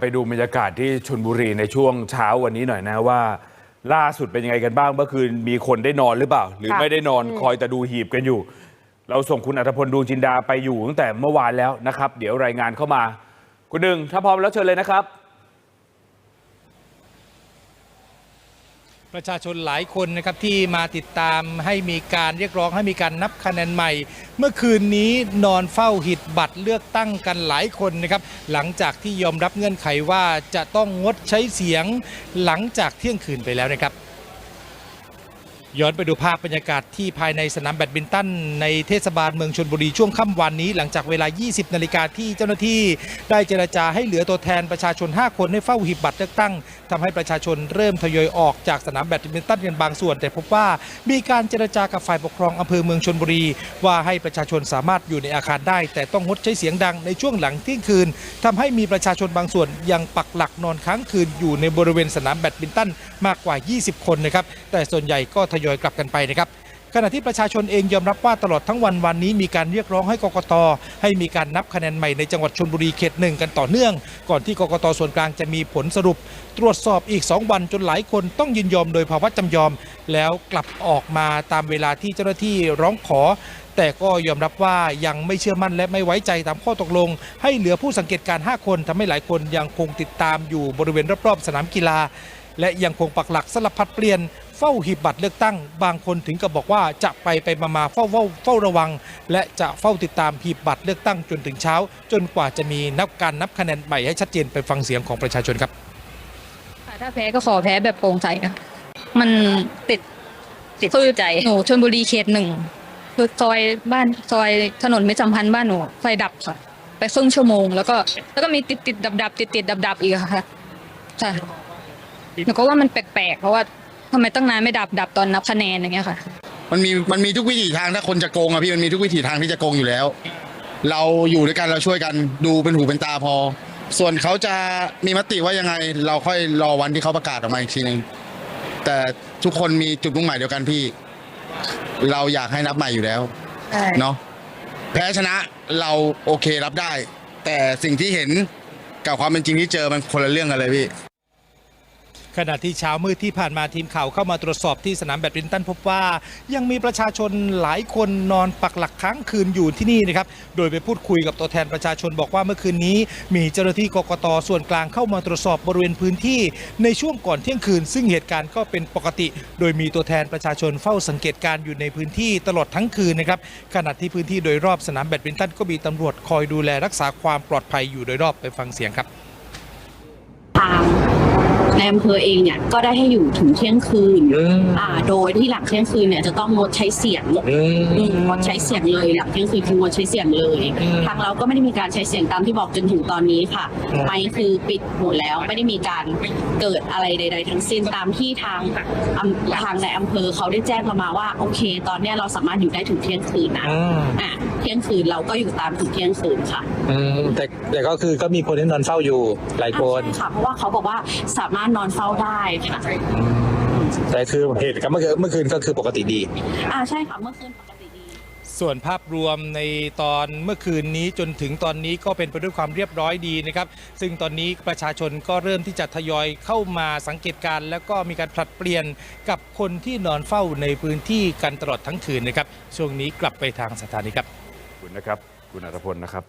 ไปดูบรรยากาศที่ชนบุรีในช่วงเช้าวันนี้หน่อยนะว่า ล่าสุดเป็นยังไงกันบ้างเมื่อคืนมีคนได้นอนหรือเปล่า หรือค่ะไม่ได้นอนคอยแต่ดูหีบกันอยู่ เราส่งคุณอัธพลดวงจินดาไปอยู่ตั้งแต่เมื่อวานแล้วนะครับ เดี๋ยวรายงานเข้ามา คุณหนึ่งถ้าพร้อมแล้วเชิญเลยนะครับ ประชาชนหลายคนนะครับที่มาติดตามให้มีการเรียกร้องให้มีการนับคะแนนใหม่ เมื่อคืนนี้นอนเฝ้าหิดบัตรเลือกตั้งกันหลายคนนะครับหลังจากที่ยอมรับเงื่อนไขว่าจะต้องงดใช้เสียงหลังจากเที่ยงคืนไปแล้วนะครับ ย้อนไปดูภาพบรรยากาศที่ภายในสนามแบดมินตันในเทศบาลเมืองชนบุรีช่วงค่ำวันนี้ หลังจากเวลา 20 นาฬิกาที่เจ้าหน้าที่ได้เจรจาให้เหลือตัวแทนประชาชน 5 คนให้เฝ้าหีบบัตรเลือกตั้งทำให้ประชาชนเริ่มทยอยออกจากสนามแบดมินตันกันบางส่วน แต่พบว่ามีการเจรจากับฝ่ายปกครองอำเภอเมืองชนบุรี ว่าให้ประชาชนสามารถอยู่ในอาคารได้ แต่ต้องงดใช้เสียงดังในช่วงหลังเที่ยงคืนทำให้มีประชาชนบางส่วนยังปักหลักนอนค้างคืนอยู่ในบริเวณสนามแบดมินตันมากกว่า 20 คนนะครับแต่ส่วนใหญ่ก็ทยอยกลับกันไปนะครับขณะที่ประชาชนเองยอมรับว่าตลอดทั้งวันวันนี้มีการเรียกร้องให้กกต ให้มีการนับคะแนนใหม่ในจังหวัดชนบุรีเขตหนึ่งกันต่อเนื่อง ก่อนที่กกตส่วนกลางจะมีผลสรุป ตรวจสอบอีก 2 วันจนหลายคนต้องยินยอมโดยภาวะจำยอม แล้วกลับออกมาตามเวลาที่เจ้าหน้าที่ร้องขอ แต่ก็ยอมรับว่ายังไม่เชื่อมั่นและไม่ไว้ใจตามข้อตกลง ให้เหลือผู้สังเกตการณ์5คนทำให้หลายคนยังคงติดตามอยู่บริเวณรอบๆสนามกีฬาและยังคงปักหลักสลับพัดเปลี่ยน เฝ้าหีบบัตรเลือกตั้ง บางคนถึงกับบอกว่าจะไปไปมามาเฝ้าเฝ้าเฝ้าระวัง และจะเฝ้าติดตามหีบบัตรเลือกตั้งจนถึงเช้า จนกว่าจะมีนับการนับคะแนนใหม่ให้ชัดเจนไปฟังเสียงของประชาชนครับค่ะถ้าแพ้ก็ขอแพ้แบบโปร่งใสค่ะมันติดติดคือใจหนูชนบุรีเขตหนึ่งคือซอยบ้านซอยถนนมิตรสัมพันธ์บ้านหนูไฟดับค่ะ ไปครึ่งชั่วโมง แล้วก็แล้วก็มีติดติดดับดับติดติดดับดับอีกอะค่ะใช่หนูก็ว่ามันแปลกๆเพราะว่าทำไมตั้งนานไม่ดับดับตอนนับคะแนนอย่างเงี้ยค่ะ มันมีมันมีทุกวิถีทางถ้าคนจะโกงอะพี่มันมีทุกวิถีทางที่จะโกงอยู่แล้ว เราอยู่ด้วยกันเราช่วยกันดูเป็นหูเป็นตาพอ ส่วนเขาจะมีมติว่ายังไง เราค่อยรอวันที่เขาประกาศออกมาอีกทีหนึงแต่ทุกคนมีจุดมุ่งหมายเดียวกันพี่ เราอยากให้นับใหม่อยู่แล้วใช่ เนาะแพ้ชนะเราโอเครับได้ แต่สิ่งที่เห็นกับความเป็นจริงที่เจอมันคนละเรื่องกันเลยพี่ ขณะที่เช้ามืดที่ผ่านมาทีมข่าวเข้ามาตรวจสอบที่สนามแบดมินตันพบว่า ยังมีประชาชนหลายคนนอนปักหลักค้างคืนอยู่ที่นี่นะครับ โดยไปพูดคุยกับตัวแทนประชาชนบอกว่าเมื่อคืนนี้ มีเจ้าหน้าที่กกตส่วนกลางเข้ามาตรวจสอบบริเวณพื้นที่ ในช่วงก่อนเที่ยงคืน ซึ่งเหตุการณ์ก็เป็นปกติ โดยมีตัวแทนประชาชนเฝ้าสังเกตการ์อยู่ในพื้นที่ตลอดทั้งคืนนะครับขณะที่พื้นที่โดยรอบสนามแบดมินตันก็มีตำรวจคอยดูแลรักษาความปลอดภัยอยู่โดยรอบไปฟังเสียงครับทาง ในอำเภอเองเนี่ยก็ได้ให้อยู่ถึงเที่ยงคืนอ่า โดยที่หลังเที่ยงคืนเนี่ยจะต้องงดใช้เสียง อืมงดใช้เสียงเลยหลังเที่ยงคืนคืองดใช้เสียงเลยทางเราก็ไม่ได้มีการใช้เสียงตามที่บอกจนถึงตอนนี้ค่ะไมค์คือปิดหมดแล้วไม่ได้มีการเกิดอะไรใด ๆ ทั้งสิ้นตามที่ทางอำทางในอำเภอเขาได้แจ้งเรามาว่า โอเค ตอนเนี้ยเราสามารถอยู่ได้ถึงเที่ยงคืนนะอะเที่ยงคืนเราก็อยู่ตามถึงเที่ยงคืนค่ะอืมแต่แต่ก็คือก็มีคนที่นอนเฝ้าอยู่หลายคนใช่ค่ะเพราะว่าเขาบอกว่าสามารถนอนเฝ้าได้ค่ะแต่คือเหตุการณ์เมื่อคืนเมื่อคืนก็คือปกติดี อ่าใช่ค่ะเมื่อคืนปกติดี ส่วนภาพรวมในตอนเมื่อคืนนี้จนถึงตอนนี้ก็เป็นไปด้วยความเรียบร้อยดีนะครับ ซึ่งตอนนี้ประชาชนก็เริ่มที่จะทยอยเข้ามาสังเกตการณ์แล้วก็มีการผลัดเปลี่ยนกับคนที่นอนเฝ้าในพื้นที่กันตลอดทั้งคืนนะครับ ช่วงนี้กลับไปทางสถานีครับ ขอบคุณนะครับ คุณอัธพลนะครับ